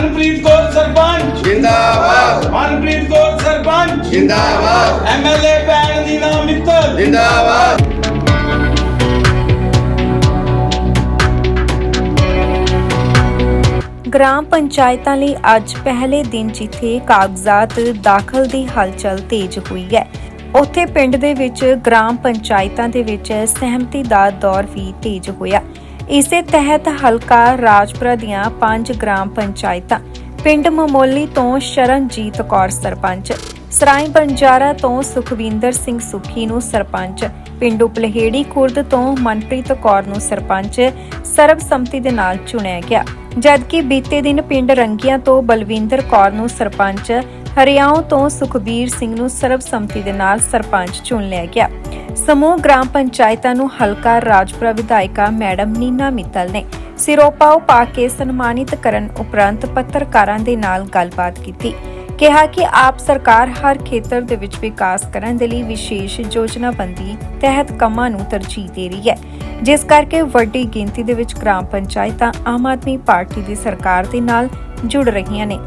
ਮਨਪ੍ਰੀਤ ਕੌਰ ਸਰਪੰਚ। ਜਿੰਦਾਬਾਦ। ਮਨਪ੍ਰੀਤ ਕੌਰ ਸਰਪੰਚ। ਜਿੰਦਾਬਾਦ। ਐਮਐਲਏ ਭੈਣ ਦੀ ਨਾਮ ਮਿੱਤਲ ਜਿੰਦਾਬਾਦ। ਗ੍ਰਾਮ ਪੰਚਾਇਤਾਂ ਲਈ ਅੱਜ ਪਹਿਲੇ ਦਿਨ ਜਿੱਥੇ ਕਾਗਜ਼ਾਤ ਦਾਖਲ ਦੀ ਹਲਚਲ ਤੇਜ਼ ਹੋਈ ਹੈ ਉੱਥੇ ਪਿੰਡ ਦੇ ਵਿੱਚ ਗ੍ਰਾਮ ਪੰਚਾਇਤਾਂ ਦੇ ਵਿੱਚ ਸਹਿਮਤੀ ਦਾ ਦੌਰ ਵੀ ਤੇਜ਼ ਹੋਇਆ। ਇਸੇ ਤਹਿਤ ਹਲਕਾ ਰਾਜਪੁਰਾ ਦੀਆਂ ਪੰਜ ਗ੍ਰਾਮ ਪੰਚਾਇਤਾਂ, ਪਿੰਡ ਮਮੋਲੀ ਤੋਂ ਸ਼ਰਨਜੀਤ ਕੌਰ ਸਰਪੰਚ, ਸਰਾਈ ਬੰਜਾਰਾ ਤੋਂ ਸੁਖਵਿੰਦਰ ਸਿੰਘ ਸੁਖੀ ਨੂੰ ਸਰਪੰਚ, ਪਿੰਡ ਉਪਲਹੇੜੀ ਖੁਰਦ ਤੋਂ ਮਨਪ੍ਰੀਤ ਕੌਰ ਨੂੰ ਸਰਪੰਚ ਸਰਬਸੰਮਤੀ ਦੇ ਨਾਲ ਚੁਣਿਆ ਗਿਆ। ਜਦਕਿ ਬੀਤੇ ਦਿਨ ਪਿੰਡ ਰੰਗੀਆਂ ਤੋਂ ਬਲਵਿੰਦਰ ਕੌਰ ਨੂੰ ਸਰਪੰਚ, ਹਰਿਆਉ ਤੋਂ ਸੁਖਬੀਰ ਸਿੰਘ ਨੂੰ ਸਰਬਸੰਮਤੀ ਦੇ ਨਾਲ ਸਰਪੰਚ ਚੁਣ ਲਿਆ ਗਿਆ। ਸਮੂਹ ਗ੍ਰਾਮ ਪੰਚਾਇਤਾਂ ਨੂੰ ਹਲਕਾ ਰਾਜਪੁਰਾ ਵਿਧਾਇਕਾ ਮੈਡਮ ਨੀਨਾ ਮਿੱਤਲ ਨੇ ਸਿਰੋਪਾਓ ਪਾ ਕੇ ਸਨਮਾਨਿਤ ਕਰਨ ਉਪਰੰਤ ਪੱਤਰਕਾਰਾਂ ਦੇ ਨਾਲ ਗੱਲਬਾਤ ਕੀਤੀ। ਕਿਹਾ ਕਿ ਆਪ ਸਰਕਾਰ ਹਰ ਖੇਤਰ ਦੇ ਵਿੱਚ ਵਿਕਾਸ ਕਰਨ ਦੇ ਲਈ ਵਿਸ਼ੇਸ਼ ਯੋਜਨਾਬੰਦੀ ਤਹਿਤ ਕੰਮਾਂ ਨੂੰ ਤਰਜੀਹ ਦੇ ਰਹੀ ਹੈ। ਜਿਸ ਕਰਕੇ ਵੱਡੀ ਗਿਣਤੀ ਦੇ ਵਿੱਚ ਗ੍ਰਾਮ ਪੰਚਾਇਤਾਂ ਆਮ ਆਦਮੀ ਪਾਰਟੀ ਦੀ ਸਰਕਾਰ ਦੇ ਨਾਲ ਜੁੜ ਰਹੀਆਂ ਨੇ।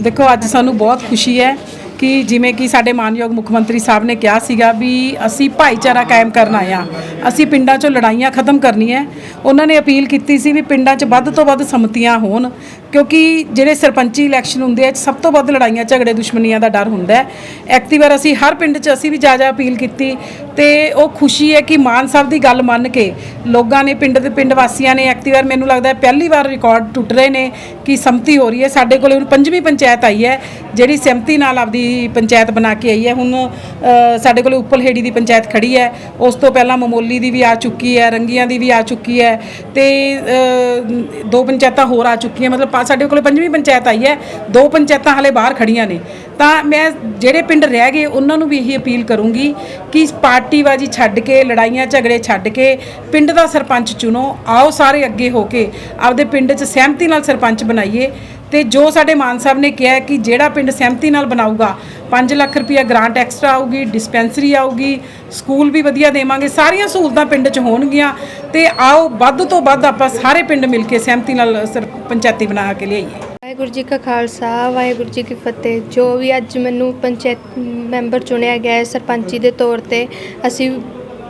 ਦੇਖੋ, ਅੱਜ ਸਾਨੂੰ ਬਹੁਤ ਖੁਸ਼ੀ ਹੈ ਕਿ ਜਿਵੇਂ ਕਿ ਸਾਡੇ ਮਾਨਯੋਗ ਮੁੱਖ ਮੰਤਰੀ ਸਾਹਿਬ ਨੇ ਕਿਹਾ ਸੀਗਾ ਵੀ ਅਸੀਂ ਭਾਈਚਾਰਾ ਕਾਇਮ ਕਰਨਾ ਆਏ ਆ ਅਸੀਂ ਪਿੰਡਾਂ 'ਚੋਂ ਲੜਾਈਆਂ ਖਤਮ ਕਰਨੀਆਂ ਉਹਨਾਂ ਨੇ ਅਪੀਲ ਕੀਤੀ ਸੀ ਵੀ ਪਿੰਡਾਂ 'ਚ ਵੱਧ ਤੋਂ ਵੱਧ ਸੰਮਤੀਆਂ ਹੋਣ ਕਿਉਂਕਿ ਜਿਹੜੇ ਸਰਪੰਚੀ ਇਲੈਕਸ਼ਨ ਹੁੰਦੇ ਆ ਸਭ ਤੋਂ ਵੱਧ ਲੜਾਈਆਂ ਝਗੜੇ ਦੁਸ਼ਮਣੀਆਂ ਦਾ ਡਰ ਹੁੰਦਾ ਹੈ। ਐਕਟਿਵ ਵਾਰ ਅਸੀਂ ਹਰ ਪਿੰਡ 'ਚ ਅਸੀਂ ਵੀ ਜਾ ਜਾ ਅਪੀਲ ਕੀਤੀ ਤੇ ਉਹ ਖੁਸ਼ੀ ਹੈ ਕਿ ਮਾਨ ਸਾਹਿਬ ਦੀ ਗੱਲ ਮੰਨ ਕੇ ਲੋਕਾਂ ਨੇ ਪਿੰਡ ਦੇ ਪਿੰਡ ਵਾਸੀਆਂ ਨੇ ਐਕਤੀ ਵਾਰ ਮੈਨੂੰ ਲੱਗਦਾ ਹੈ ਪਹਿਲੀ ਵਾਰ ਰਿਕਾਰਡ ਟੁੱਟ ਰਹੇ ਨੇ ਕਿ ਸੰਮਤੀ ਹੋ ਰਹੀ ਹੈ। ਸਾਡੇ ਕੋਲੇ ਹੁਣ ਪੰਜਵੀਂ ਪੰਚਾਇਤ ਆਈ ਹੈ ਜਿਹੜੀ ਸਹਿਮਤੀ ਨਾਲ ਆਪਦੀ ਪੰਚਾਇਤ ਬਣਾ ਕੇ ਆਈ ਹੈ। ਹੁਣ ਅ, ਸਾਡੇ ਕੋਲੇ ਉੱਪਲਹੇੜੀ ਦੀ ਪੰਚਾਇਤ ਖੜੀ ਹੈ। ਉਸ ਤੋਂ ਪਹਿਲਾਂ ਮਮੋਲੀ ਦੀ ਵੀ ਆ ਚੁੱਕੀ ਹੈ ਰੰਗੀਆਂ ਦੀ ਵੀ ਆ ਚੁੱਕੀ ਹੈ ਤੇ ਅ, ਦੋ ਪੰਚਾਇਤਾਂ ਹੋਰ ਆ ਚੁੱਕੀਆਂ ਮਤਲਬ ਪਾ- ਸਾਡੇ ਕੋਲ ਪੰਜਵੀਂ ਪੰਚਾਇਤ ਆਈ ਹੈ ਦੋ ਪੰਚਾਇਤਾਂ ਹਲੇ ਬਾਹਰ ਖੜੀਆਂ ਨੇ। ਤਾਂ ਮੈਂ ਜਿਹੜੇ ਪਿੰਡ ਰਹਿ ਗਏ, ਉਹਨਾਂ ਨੂੰ ਵੀ ਇਹੀ ਅਪੀਲ ਕਰੂੰਗੀ ਕਿ ਇਸ ਪਾਰਟੀਬਾਜੀ ਛੱਡ ਕੇ, ਲੜਾਈਆਂ ਝਗੜੇ ਛੱਡ ਕੇ ਪਿੰਡ ਦਾ ਸਰਪੰਚ ਚੁਣੋ। ਆਓ ਸਾਰੇ ਅੱਗੇ ਹੋ ਕੇ ਆਪਦੇ ਪਿੰਡ 'ਚ ਸਹਿਮਤੀ ਨਾਲ ਸਰਪੰਚ ਬਣਾਈਏ ਤੇ ਜੋ ਸਾਡੇ ਮਾਨ ਸਾਹਿਬ ਨੇ ਕਿਹਾ ਕਿ ਜਿਹੜਾ ਪਿੰਡ ਸਹਿਮਤੀ ਨਾਲ ਬਣਾਊਗਾ 5 ਲੱਖ ਰੁਪਇਆ ਗ੍ਰਾਂਟ ਐਕਸਟਰਾ ਆਊਗੀ, ਡਿਸਪੈਂਸਰੀ ਆਊਗੀ, ਸਕੂਲ ਵੀ ਵਧੀਆ ਦੇਵਾਂਗੇ, ਸਾਰੀਆਂ ਸਹੂਲਤਾਂ ਪਿੰਡ 'ਚ ਹੋਣਗੀਆਂ ਤੇ ਆਓ ਵੱਧ ਤੋਂ ਵੱਧ ਆਪਾਂ ਸਾਰੇ ਪਿੰਡ ਮਿਲ ਕੇ ਸਹਿਮਤੀ ਨਾਲ ਸਰ, ਪੰਚਾਇਤੀ ਬਣਾ ਕੇ ਲਿਆਈਏ। ਵਾਹਿਗੁਰੂ ਜੀ ਕਾ ਖਾਲਸਾ ਵਾਹਿਗੁਰੂ ਜੀ ਕੀ ਫਤਿਹ। ਜੋ ਵੀ ਅੱਜ ਮੈਨੂੰ ਪੰਚਾਇਤ ਮੈਂਬਰ ਚੁਣਿਆ ਗਿਆ ਹੈ ਸਰਪੰਚੀ ਦੇ ਤੌਰ ਤੇ ਅਸੀਂ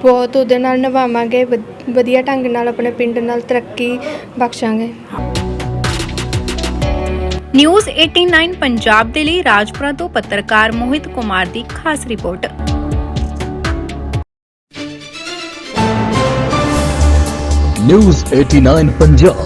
ਬਹੁਤ ਉਹਦੇ ਨਾਲ ਨਿਭਾਵਾਂਗੇ ਵਧ- ਵਧੀਆ ਢੰਗ ਨਾਲ ਆਪਣੇ ਪਿੰਡ ਨਾਲ ਤਰੱਕੀ ਬਖਸ਼ਾਂਗੇ। ਨਿਊਜ਼ 89 ਪੰਜਾਬ ਦੇ ਲਈ ਰਾਜਪੁਰਾ ਤੋਂ ਪੱਤਰਕਾਰ ਮੋਹਿਤ ਕੁਮਾਰ ਦੀ ਖਾਸ ਰਿਪੋਰਟ। ਨਿਊਜ਼ 89 ਪੰਜਾਬ।